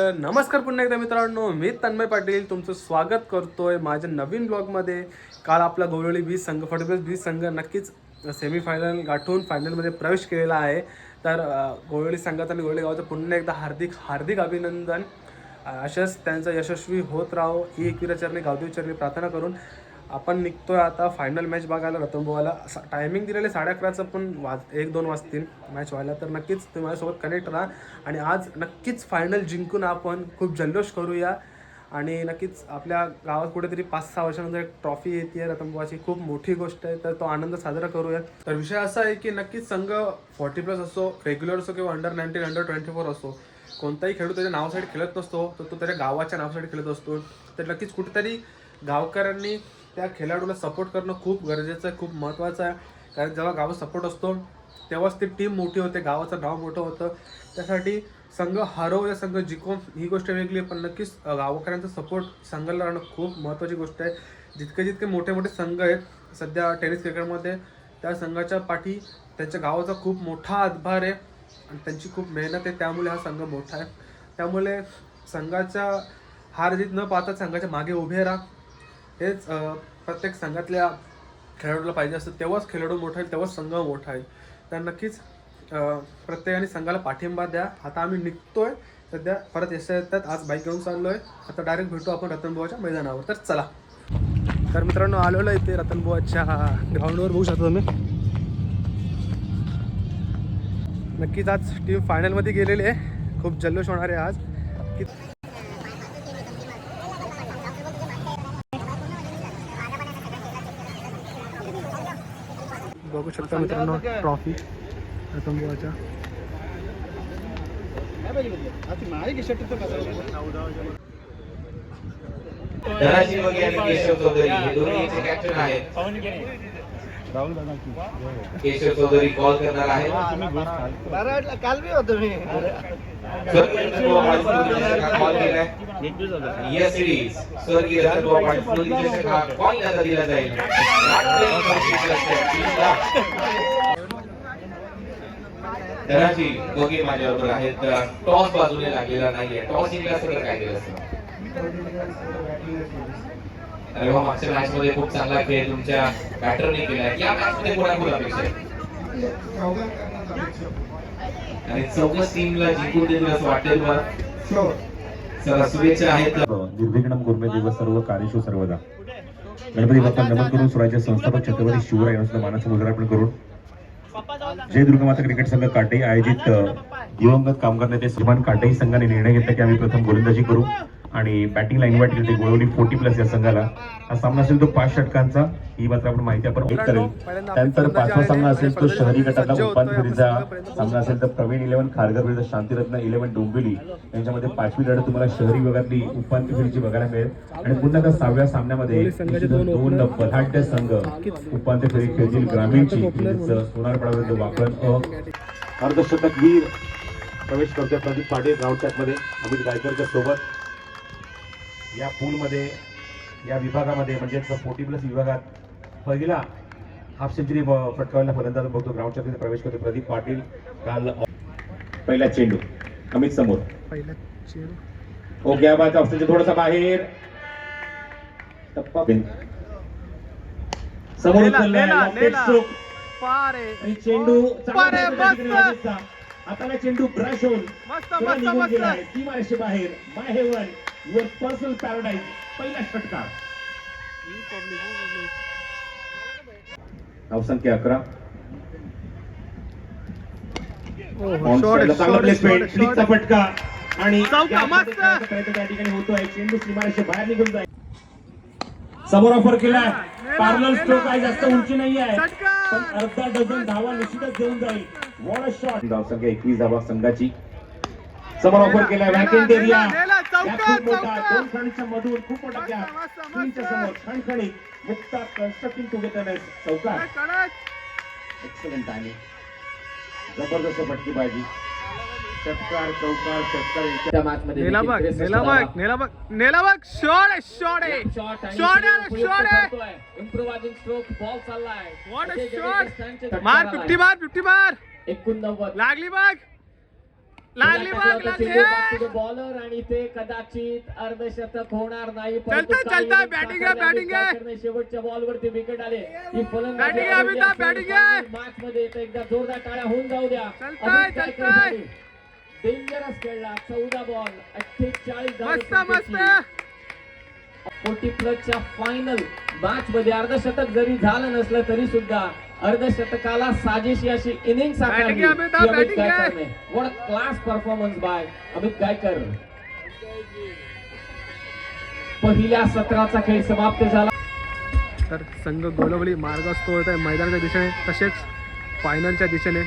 नमस्कार पुन्हा एकदा मित्रांनो मी तन्मय पाटील तुमचं स्वागत करतोय माझ्या नवीन ब्लॉगमध्ये. काल आपला गोवळी बीच संघ फडकस बीच संघ नक्कीच सेमीफायनल गाठून फायनलमध्ये प्रवेश केलेला आहे. तर गोवळी संघात आणि गोवळी गावाचं पुन्हा एकदा हार्दिक हार्दिक अभिनंदन. अशाच त्यांचं यशस्वी होत राहो. ही एकविरा चरणी गावदेव चरणी प्रार्थना करून आपण निघतोय आता फायनल मॅच बघायला रतनबोवाला टायमिंग दिलेले साडे अकराचं पण वाज एक दोन वाजतील मॅच व्हायला. तर नक्कीच तुम्ही माझ्यासोबत कनेक्ट राहा. आणि आज नक्कीच फायनल जिंकून आपण खूप जल्लोष करूया. आणि नक्कीच आपल्या गावात कुठेतरी पाच सहा वर्षानंतर एक ट्रॉफी येते रतनबोवाची खूप मोठी गोष्ट आहे. तर तो आनंद साजरा करूया तर विषय असा आहे की नक्कीच संघ फॉर्टी प्लस असो रेग्युलर असो किंवा under nineteen under twenty four असो कोणताही खेळू त्याच्या नावासाठी खेळत नसतो. तर तो त्याच्या गावाच्या नावासाठी खेळत असतो. तर नक्कीच कुठेतरी गावकऱ्यांनी त्या खेळाडूला सपोर्ट करणं खूप गरजेचं आहे खूप महत्त्वाचं आहे. कारण जेव्हा गावात सपोर्ट असतो तेव्हाच ती टीम मोठी होते गावाचं नाव मोठं होतं. त्यासाठी संघ हरव या संघ जिंको ही गोष्ट वेगळी आहे. पण नक्कीच गावकऱ्यांचा सपोर्ट संघाला राहणं खूप महत्त्वाची गोष्ट आहे. जितके जितके मोठे मोठे संघ आहेत सध्या टेनिस क्रिकेटमध्ये त्या संघाच्या पाठी त्यांच्या गावाचा खूप मोठा हातभार आहे आणि त्यांची खूप मेहनत आहे. त्यामुळे हा संघ मोठा आहे. त्यामुळे संघाच्या हार जीत न पाहता संघाच्या मागे उभे राहा. हेच प्रत्येक संघातल्या खेळाडूला पाहिजे असतं. तेव्हाच खेळाडू मोठा आहे तेव्हाच संघ मोठा आहे तर नक्कीच प्रत्येकाने संघाला पाठिंबा द्या. आता आम्ही निघतोय. सध्या परत येता येतात. आज बाईक घेऊन चाललोय. आता डायरेक्ट भेटू आपण रतनबुवाच्या मैदानावर. तर चला. तर मित्रांनो आलेलो इथे रतनबुवाच्या ग्राउंडवर बघू शकता तुम्ही. नक्कीच आज टीम फायनलमध्ये गेलेली आहे. खूप जल्लोष होणार आहे आज. की बघू शकता मित्रांनो ट्रॉफी धनाजी वगैरे आणि केशव चौधरी हे दोन्ही याचे कॅप्टन आहेत केशव चौधरी कॉल करणार आहेत काल होतो मी कॉल केलाय येस सिरीज स्वर्गीय रतनबुवा पाटील स्मृती हा कॉल आता दिला जाईल धनाजी दोघे माझ्याबरोबर आहेत uh, टॉस बाजूने लागलेला नाहीये. टॉस जिंकला असं तर काय केलं असतं? अरे वा मागच्या मॅच मध्ये खूप चांगला खेळ तुमच्या बॅटरने केला. या मॅच मध्ये कोणाकडून अपेक्षा आहे? आणि चौकस टीमला जिंकून देतील असं वाटेल मला चला शुभेच्छा आहेत. निर्विघ्नम गुरुमे दिवस सर्व कार्यशो सर्वदा. गणपती बाप्पा नमन करून स्वराज्य संस्थापक छत्रपती शिवराय सुद्धा मानाचं अर्पण करून जय दुर्गा माता क्रिकेट संघ काटे आयोजित दिवंगत कामगार नेते सुभान काटेही संघाने निर्णय घेतला की आम्ही प्रथम गोलंदाजी करू. आणि बॅटिंगला इन्व्हाइट केले ते गोळवली फोर्टी प्लस या संघाला. हा सामना असेल तो पाच षटकांचा. ही मात्र आपण माहिती आपण एक करेल त्यानंतर पाचवा सामना असेल तो शहरी गटातला उपांत्य फेरीचा सामना असेल तर प्रवीण इलेव्हन खारघर विरुद्ध शांतिरत्न इलेव्हन डोंबिवली. यांच्यामध्ये पाचवी लढत तुम्हाला शहरी विभागातली उपांत्य फेरीची बघायला मिळेल. आणि पुन्हा त्या सहाव्या सामन्यामध्ये दोन बलाढ्य संघ उपांत्य फेरी खेळतील. ग्रामीणची सोनारपाडा विरुद्ध वाकण अ. अर्धशतक वीर प्रवेश करतोय प्रदीप पाटील राऊंडमध्ये अमित गायकरच्या सोबत. या पूलमध्ये या विभागामध्ये म्हणजेच फोर्टी प्लस विभागात पहिला हाफ सेंचुरी फटकावलेला फलंदाज बघतो ग्राउंडच्या तिथे प्रवेश करतो प्रदीप पाटील काल पहिला चेंडू अमित समोर. पहिला चेंडू. ओके ऑप्शनच्या थोडासा बाहेर. टप्पा समोर चेंडू. हाताला चेंडू ब्रश होऊन मस्त मस्त मस्त. बाहेर. My heaven your personal paradise पहिला षटकार. धावसंख्या अकरा. चांगला प्लेसमेंट फ्लिकचा फटका. आणि त्या ठिकाणी होतोय. चेंडू सीमारेषे बाहेर निघून जाईल. समोर ऑफर केलाय. पार्लर स्ट्रोक आहे जास्त. उंची नाही आहे षटकार. पण अर्धा डझन धावा निश्चितच देऊन जाईल. वॉट शॉट धावसंख्या एकवीस धावा संघाची. समोर ऑफर केलाय. नेला, एरिया खूप मोठा चौका. दोन खणीच्या मधून खूप मोठा मस्त, गॅप मस्त, मस्त. स्क्रीनच्या समोर खणखणीत मुक्ता कन्स्ट्रक्टिंग टुगेदरनेस चौकार. कडक एक्सलंट आहे. जबरदस्त फटकी बाजी षटकार चौकार षटकार यांच्या मॅचमध्ये नेला बघ देखील नेला बघ नेला बघ नेला बघ शॉट आहे शॉट आहे. शॉट आहे शॉट आहे. इम्प्रोवायझिंग स्ट्रोक बॉल चाललाय. Shot! मार फिफ्टी मार फिफ्टी मार. एकोणनव्वद. लागली बघ. लागली बघ लागली बॉलर आणि ते कदाचित अर्धशतक होणार नाही आहे, batting आहे. शेवटच्या बॉल वरती विकेट आले ही Batting आहे, अमिताभ, batting आहे. मॅच मध्ये एकदा जोरदार टाळ्या होऊन जाऊ द्या चलतंय, चलतंय. डेंजरस खेळला चौदा बॉल अठ्ठेचाळीस मस्त मस्त फोर्टी प्लसच्या फायनल मॅच मध्ये अर्धशतक जरी झालं नसलं तरी सुद्धा अर्धशतकाला साजेशी अशी इनिंग आहे. What class performance by Amit Gaikar. पहिल्या सत्राचा खेळ समाप्त झाला. तर संघ गोलवली मार्गस्थ होत आहे मैदानाच्या दिशेने तसेच फायनलच्या दिशेने.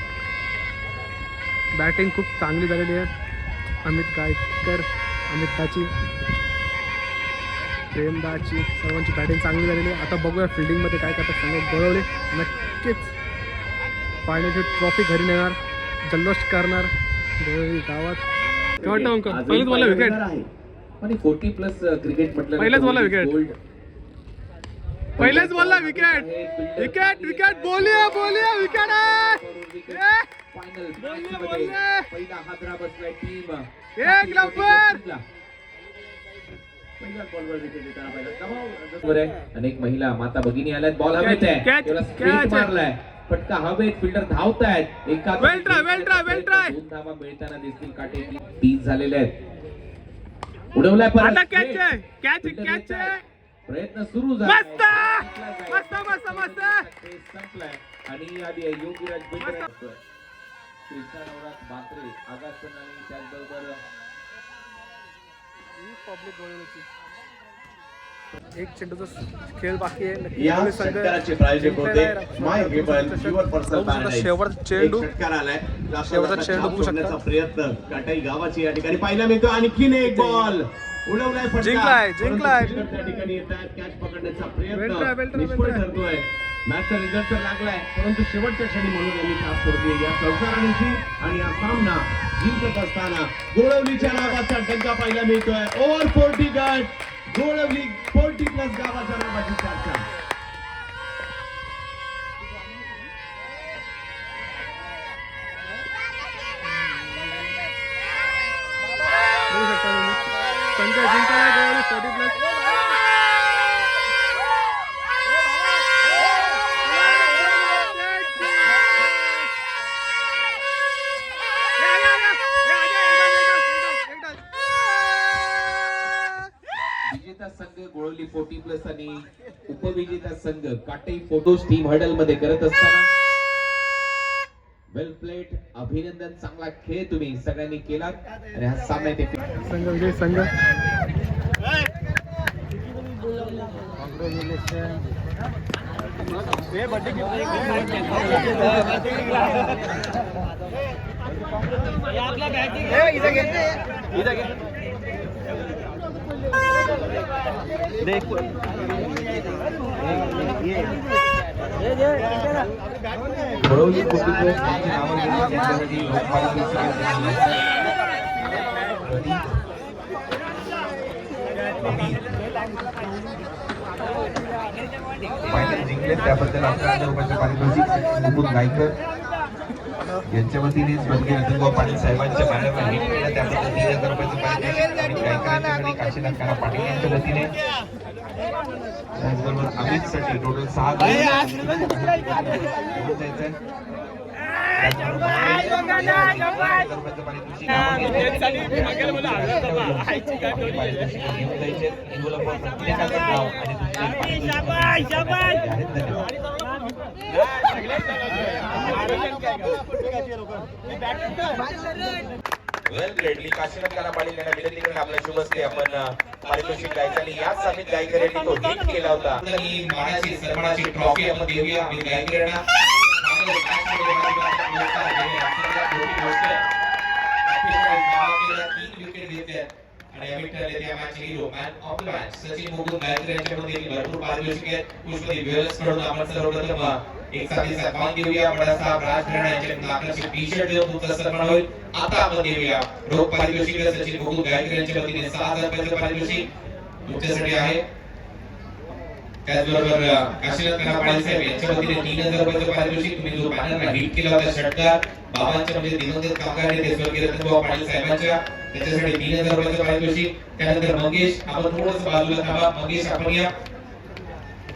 बॅटिंग खूप चांगली झालेली आहे. अमित गायकर अमितदाची प्रेमदाची सर्वांची बॅटिंग चांगली झालेली आहे. आता बघूया फिल्डिंगमध्ये काय करतात संघ गोळवले नक्कीच. फायनलची ट्रॉफी घरी नेणार जल्लोष करणार गावात. काय वाटतं अंक? पहिलेच विकेट आणि फोर्टी प्लस क्रिकेट म्हटलं पहिलेच बोला. पहिलेच बोलला विकेट विकेट विकेट बोलिये बोलिये विकेट फायनल एक नंबर. अनेक महिला माता भगिनी आल्यात बॉल हवेत आहे. मारलाय. फटका हवेत फिल्डर एका try, well try. दोन धावा मिळताना दिसतील काटे. तीस झालेले आहेत. उडवलाय परत. प्रयत्न सुरू झाला. मस्त! मस्त मस्त मस्त! संपलाय. आणि आधी योगीराज बात्रे आगासन आणि त्याचबरोबर एक चेंडूचा खेळ बाकी आहे. शेवटचा चेंडू शेवटचा चेंडू बघू शकता. प्रयत्न. काटाई गावाची या ठिकाणी पाहायला मिळतो. आणखीन एक बॉल उडवलाय. जिंकलाय, जिंकलाय. ठिकाणी येतात कॅच पकडण्याचा प्रयत्न. ठरतोय. मॅचचा रिझल्ट तर लागलाय परंतु शेवटच्या क्षणी म्हणून यांनी खास सोडली या चौकारांची आणि हा सामना जिंकत असताना गोळवलीच्या नावाचा डग्गा पाहायला मिळतोय. ओव्हर फोर्टी गट गोळवली फोर्टी प्लस गावाच्या नावाची चर्चा. जिंकला forty plus Golavali forty plus आणि उपविजेता संघ काटे फोटो टीम हडलमध्ये करत असताना. वेल प्लेट अभिनंदन. चांगला खेळ तुम्ही सगळ्यांनी केलात आणि हा सामना इथे संघ विजय संघ. गोळवली कुटुंब यांची नावं घेऊन त्यांच्यासाठी लोकपाल फायनल जिंकले त्याबद्दल अकरा हजार रुपयाचं पारितोषिक मुकुंद गायकर यांच्या वतीने स्वर्गीय रतनभाऊ पाटील साहेबांच्या हिट केलं त्याबद्दल तीन हजार रुपयाचं पारितोषिक आणि काशीनाथ पाटील यांच्या वतीने त्याचबरोबर अमितसाठी टोटल सहा पारितोषिक वेल ग्रेडली काशीनाथ पाटील यांना विनंती करून आपल्या आपण पारितोषिक द्यायचं आणि याच अमित गायकर यांनी तो हिट केला होता. मानाची सन्मानाची ट्रॉफी आपण देऊया गायकर यांना तीन विकेट आणि hero man of the match Sachin Mukund यांच्यामध्ये भरपूर आपण सर्वप्रथम एक देऊया राज राणा टी शर्ट देऊन तुमचा सन्मान होईल. आता आपण देऊया. रोख पारितोषिक सचिन मुकुंद यांच्या वतीने सहा हजार रुपयाचं पारितोषिक तुमच्यासाठी आहे. त्याचबरोबर काशीनाथ करा पाटील साहेब यांच्या वतीने तीन हजार रुपयाचं पारितोषिक तुम्ही जो बॅनरला हिट केला होता षटकार बाबांच्या म्हणजे दिवंगत कामगार नेते स्वर्गीय रतनभाऊ पाटील साहेबांच्या त्याच्यासाठी तीन हजार रुपयाचं पारितोषिक. त्यानंतर मंगेश आपण थोडस बाजूला थांबा. मंगेश आपण या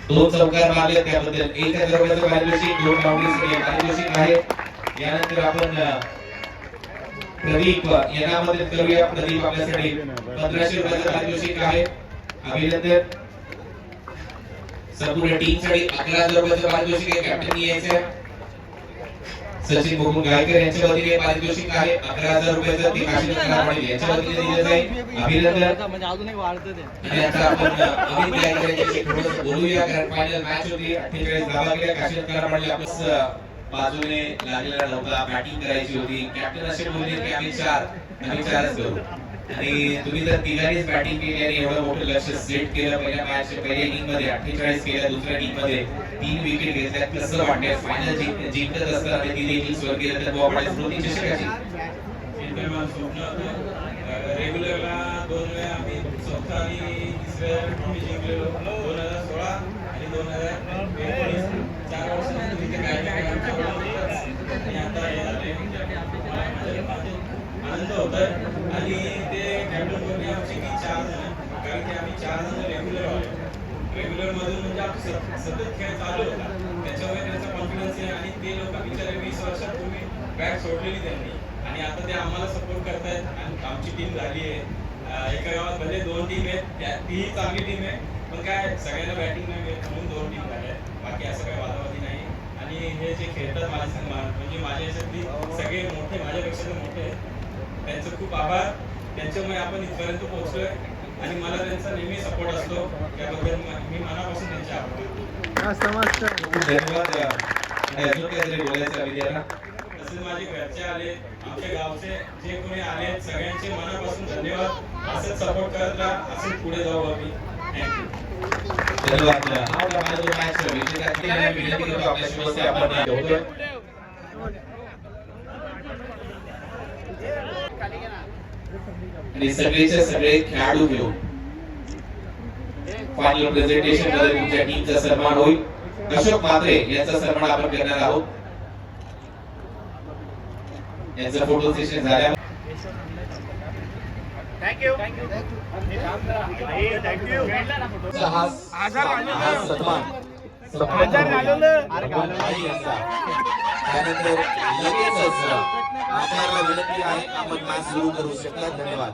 दोन चौकार मारले त्याबद्दल. एक हजार रुपयाचं पारितोषिक दोन बाउंड्रीसाठी पारितोषिक आहे. यानंतर आपण प्रदीप यांना मदत करूया. प्रदीप आपल्यासाठी पंधराशे रुपयाचं पारितोषिक आहे. अभिनंदन. संपूर्ण टीमसाठी अकरा हजार रुपयाचं पारितोषिक आहे. कॅप्टन यायचं सचिन मुकुंद गायकर यांच्या वतीने पारितोषिक आहे. अकरा हजार रुपयाचं ते करा पाटील यांच्या वतीने दिलं जाईल अभिनंदन. म्हणजे अजून एक वाढतं आता आपण अमित गायकर यांच्याशी थोडंसं बोलूया. कारण फायनल मॅच होती. अठ्ठेचाळीस धावा केल्या. करा पाटील आपल्यास बाजूने लागलेला नव्हता बॅटिंग करायची होती. कॅप्टन असे बोलले की आम्ही चार. आम्ही चारच करू. आणि तुम्ही जर तिघांनीच बॅटिंग केली आणि एवढं मोठं लक्ष सेट केलं पहिल्या मॅच पहिल्या इनिंगमध्ये अठ्ठेचाळीस केल्या दुसऱ्या इनिंगमध्ये तीन विकेट घेतल्या कसं वाटतंय? फायनल जिंकत असताना ती केलं तर रतन पाटील स्मृती चषकाची. रेग्युलरला दोन वेळा आम्ही चौथा आणि तिसऱ्या ट्रॉफी जिंकलेलो. दोन हजार सोळा आणि दोन हजार एकोणीस. चार वर्षानंतर तिथे काय काय आमच्या ओळखीतच आणि आता हे झाले मला आणि ते कॅप्टन बोलले आमचे की चार जण कारण की आम्ही चार जण रेग्युलर आलो रेग्युलर मधून म्हणजे आमचा सतत खेळ चालू होता. त्याच्यामुळे त्यांचा कॉन्फिडन्स आहे आणि ते लोक बिचारे वीस वर्षापूर्वी बॅट सोडलेली त्यांनी. आणि आता ते आम्हाला सपोर्ट करतायत आणि आमची टीम झाली आहे. एका गावात भले दोन टीम आहेत त्या तीही चांगली टीम आहे पण काय सगळ्यांना बॅटिंग नाही मिळत म्हणून दोन टीम झाल्या आहेत. बाकी असं काही वादावादी नाही. आणि हे जे खेळतात माझ्या संग म्हणजे माझ्या याच्यातली सगळे मोठे माझ्यापेक्षा तर मोठे आहेत. त्यांचं खूप आभार. त्यांच्यामुळे आपण इथपर्यंत पोहोचलोय. आणि मला त्यांचा नेहमी सपोर्ट असतो. त्याबद्दल म- मी मनापासून त्यांचे आभार तसेच माझे घरचे आले आमच्या गावचे जे कोणी आले सगळ्यांचे मनापासून धन्यवाद. असंच सपोर्ट करत राहा असंच पुढे जाऊ आम्ही. थँक्यू धन्यवाद हा होता माझा जो मॅच विजेता टीमला मी विनंती करतो आपल्या शुभेच्छा आपण ठेवतोय आणि सगळेचे सगळे खेळाडू घेऊन. फायनल प्रेझेंटेशनमध्ये तुमच्या टीमचा सन्मान होईल. अशोक मात्रे यांचा सन्मान आपण करणार आहोत. यांचं फोटो सेशन झाल्यावर. हा हा सन्मान. त्यानंतर आपल्याला विनंती आहे आपण मॅच सुरू करू शकता. धन्यवाद.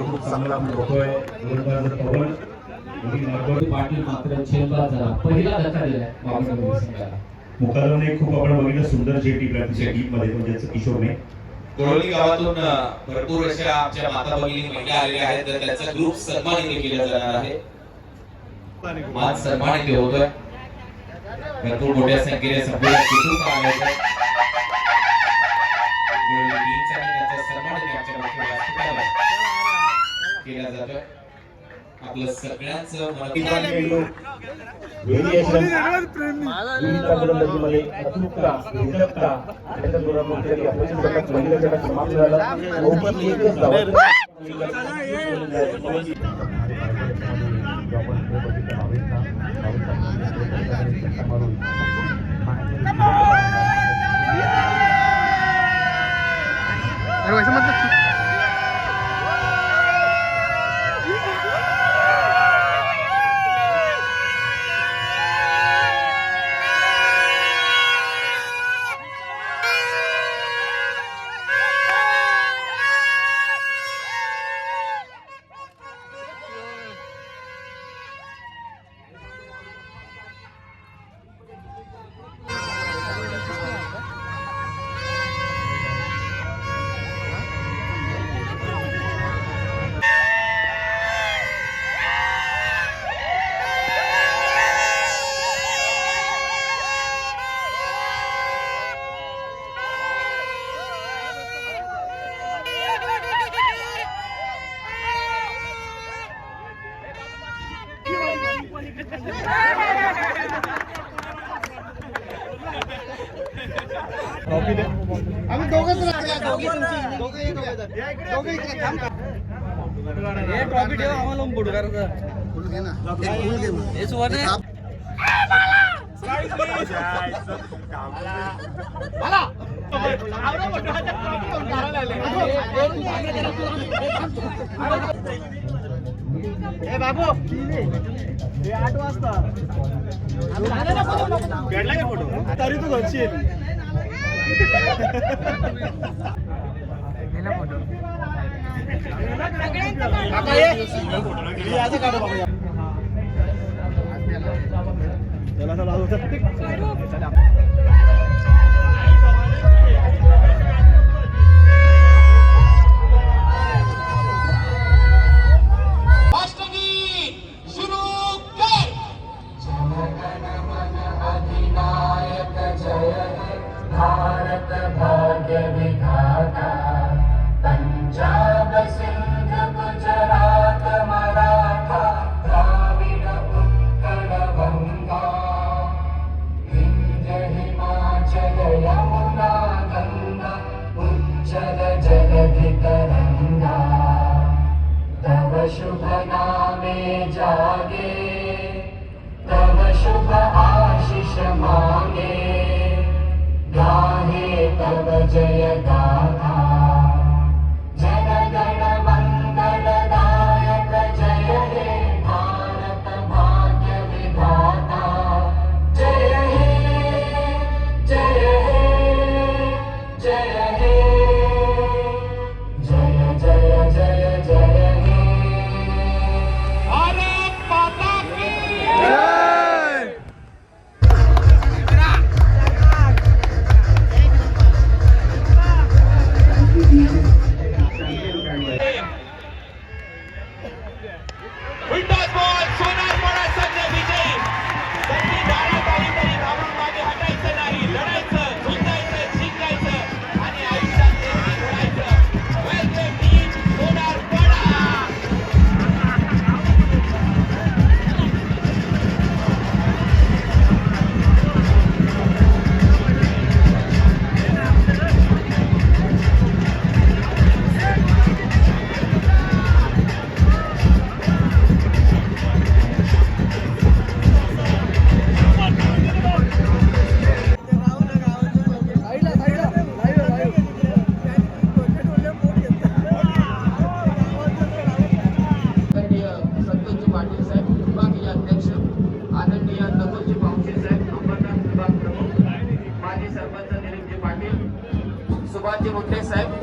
खूप चांगला आपण पवन. पाटील मात्र पहिला धक्का दिलाय खूप आपण बघितलं. सुंदर जे टीम तिच्या टीममध्ये म्हणजे किशोरने. कोळवली गावातून भरपूर अशा आमच्या माता भगिनी महिला आलेल्या आहेत तर त्याचा ग्रुप सन्मानित केला जाणार आहे. मान सन्मानित होतोय. भरपूर मोठ्या संख्येने संपूर्ण कुटुंब आले आहेत. सन्मान केला जातोय. आपलं सगळ्यांचं मन व्हेरिएशन विविध गोलंदाजीमध्ये अचूकता निर्जकता त्याच्याबरोबर आपण तरी अपयशी षटक पहिलं षटक समाप्त झालं ओपन एकच धावत अरे वैसे मतलब ना सुवर्ण ए बाबू हे आठ वाजता काढला का फोटो. तरी तू घरशील काका ये हे असं भारत भाग्य विधाता पंजाब से Shema.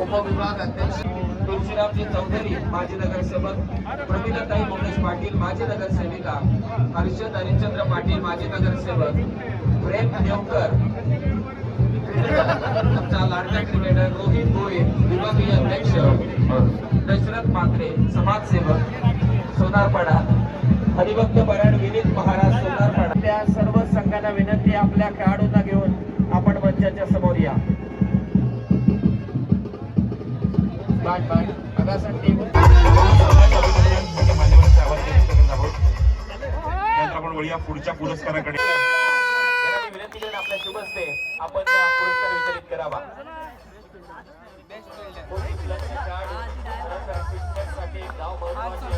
उपविभाग अध्यक्ष तुळशीरामजी चौधरी माजी नगरसेवक प्रमिलाताई मोनेश पाटील माजी नगरसेविका हर्षद हरिश्चंद्र पाटील माजी नगरसेवक प्रेम देवकर आमचा लाडका क्रिकेटर रोहित गोयल विभागीय अध्यक्ष दशरथ मात्रे समाजसेवक सोनारपाडा हरिभक्त परायण विनीत महाराज सोनारपाडा. त्या सर्व संघांना विनंती आपल्या खेळाडूंना घेऊन आपण मंचाच्या समोर या. बाट बाट आहोत त्यानंतर आपण वळूया पुढच्या पुरस्काराकडे. विनंती करेन आपल्या शुभ हस्ते आपण पुरस्कार वितरित करावा गाव असते.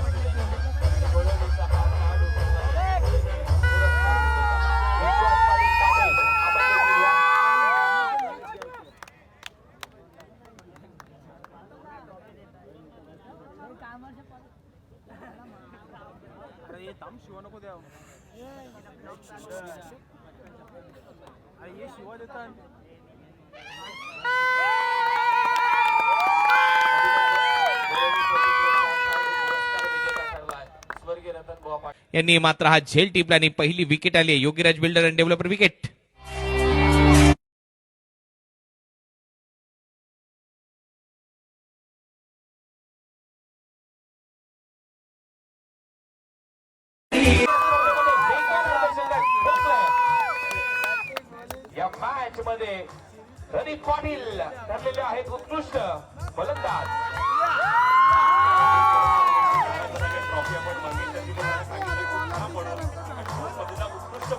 स्वर्गीय रतन बुवा पाटील यांनी मात्र हा झेल टिपला आणि पहिली विकेट आली Yogiraj builder and developer wicket मध्ये पाटील ठरलेले आहेत उत्कृष्ट फलंदाज. उत्कृष्ट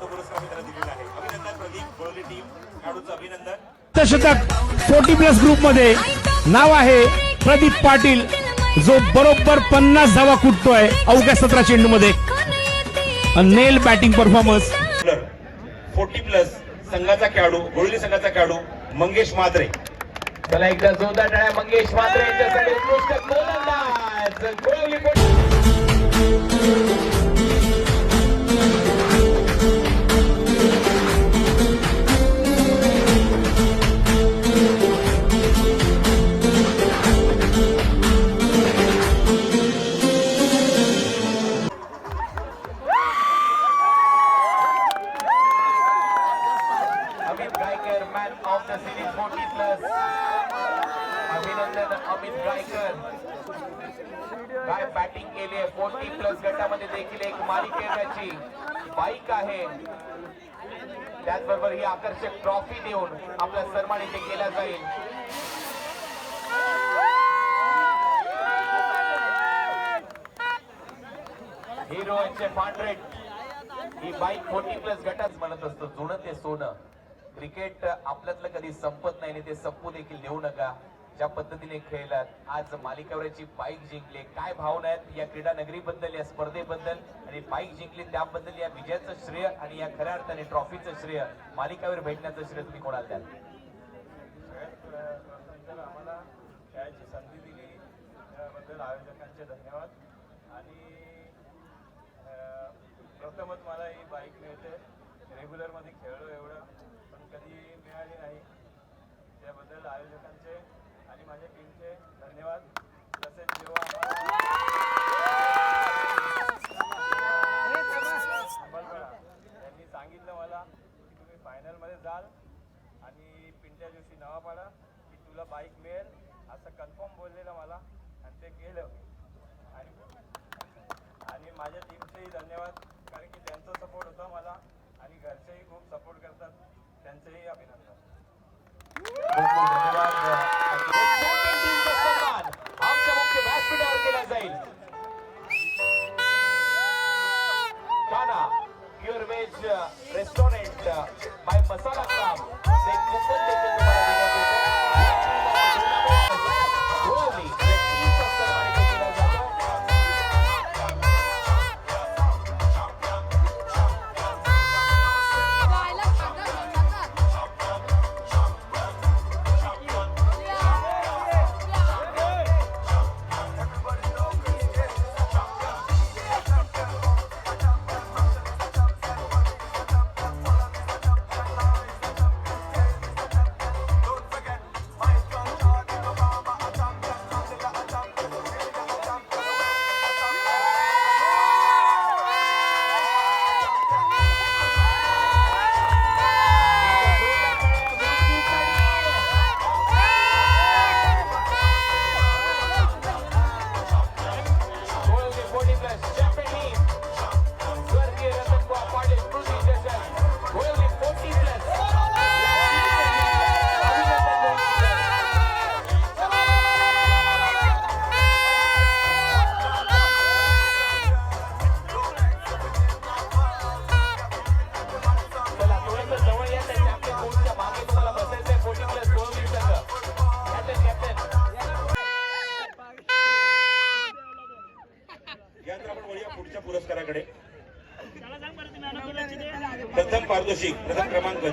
तो पुरस्कार मी दिलेला आहे अभिनंदन प्रदीप गोळवली टीम खेळाडूचं अभिनंदन शतक फोर्टी प्लस ग्रुपमध्ये नाव आहे प्रदीप पाटील जो बरोबर पन्नास धावा कुटतोय अवघ्या सतरा चेंडू मध्ये. नेल बॅटिंग परफॉर्मन्स फोर्टी प्लस संघाचा खेळाडू गोळवली संघाचा खेळाडू मंगेश मात्रे चला एकदा जोरदार टाळ्या मंगेश मात्रे यांच्यासाठी उत्कृष्ट गोलंदाज. गोळवली संपत नाही ते संपू देखील देऊ नका. ज्या पद्धतीने खेळलात आज मालिकावरची बाईक जिंकले. काय भावना आहेत? या क्रीडा नगरीबद्दल या स्पर्धेबद्दल आणि बाईक जिंकली त्याबद्दल या विजयाचं श्रेय आणि या खऱ्या अर्थाने ट्रॉफीचं श्रेय मालिकावर भेटण्याचं श्रेय तुम्ही कोणाला द्याल? आम्हाला खेळायची संधी दिली त्याबद्दल आयोजकांचे धन्यवाद आणि प्रथमच मला ही बाईक मिळते. रेग्युलरमध्ये खेळलो एवढं पण कधी मिळाली नाही. आयोजकांचे आणि माझ्या टीमचे धन्यवाद. तसेच जेव्हा आम्हाला सांगितलं मला की तुम्ही फायनलमध्ये जाल आणि पिंट्या दिवशी नावा पाडा की तुला बाईक मिळेल असं कन्फर्म बोललेलं मला आणि ते गेलं. आणि आणि माझ्या टीमचेही धन्यवाद कारण की त्यांचा सपोर्ट होता मला आणि घरचेही खूप सपोर्ट करतात. त्यांचेही अभिनंदन. खूप खूप धन्यवाद टीमचा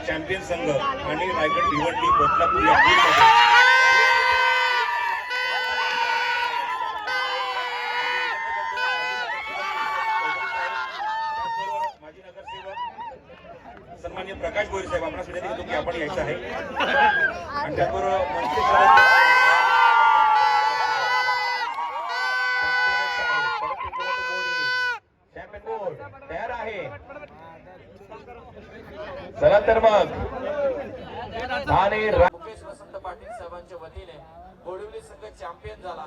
चॅम्पियन संघ आणि रायगड भिवंडी बदलापूर या टीममध्ये त्याचबरोबर माजी नगरसेवक सन्मान्य प्रकाश गोरे साहेब आपणास विनंती करतो की आपण यायचं आहे आणि त्याचबरोबर मनसे चॅम्पियन बोर्ड तयार आहे चला तर मग आणि रा- मुकेश वसंत पाटील साहेबांच्या वतीने गोडवली संघ चॅम्पियन झाला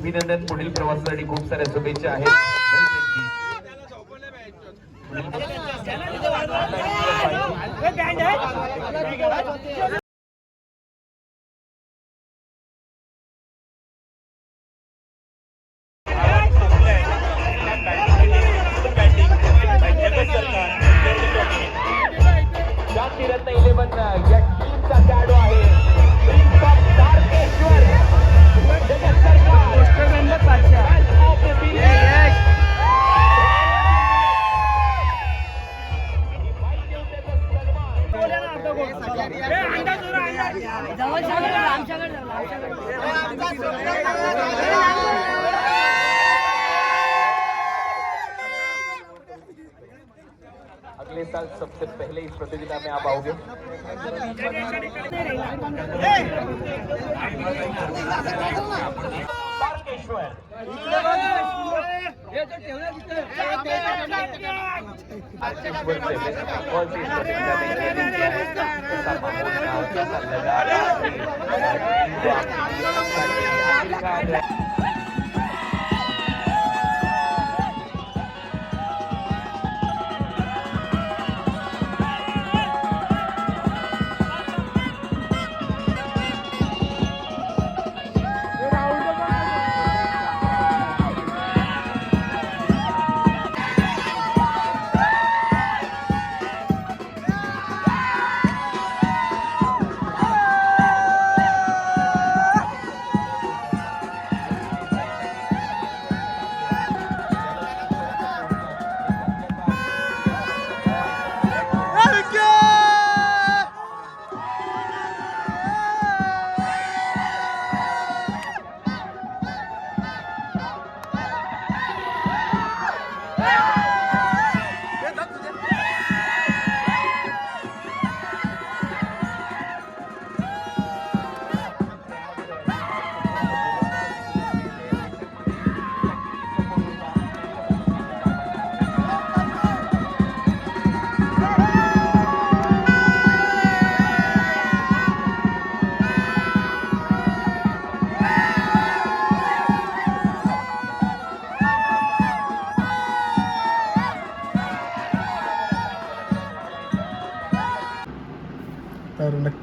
अभिनंदन पुढील प्रवासासाठी खूप साऱ्या शुभेच्छा आहेत. अगले साल सबसे पहले इस प्रतियोगिता में आप आओगे? तारकेश्वर से फुटबॉल की इस प्रतियोगिता में ये दिन क्या है कैसा माहौल है और कैसा लगा जो आपकी आखिरकार तर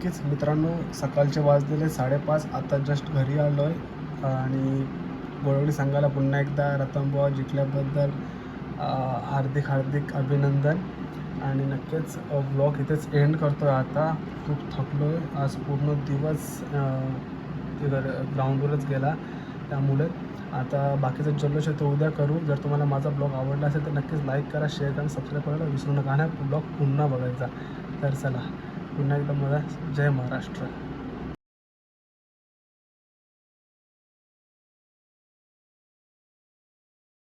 नक्कीच. मित्रांनो सकाळचे वाजलेले साडेपाच. आता जस्ट घरी आलो आहे आणि गोळवडी संघाला पुन्हा एकदा रतनबुवा जिंकल्याबद्दल हार्दिक हार्दिक अभिनंदन. आणि नक्कीच ब्लॉग इथेच एंड करतो आहे आता. खूप थकलो आहे आज पूर्ण दिवस तिथं ग्राउंडवरच गेला त्यामुळे. आता बाकीचा जल्लोष आहे तो उद्या करू. जर तुम्हाला माझा ब्लॉग आवडला असेल तर नक्कीच लाईक करा शेअर करा सबस्क्राईब करायला विसरू नका. आणि ब्लॉग पुन्हा बघायचा. तर चला. पुन्हा एकदा मला जय महाराष्ट्र.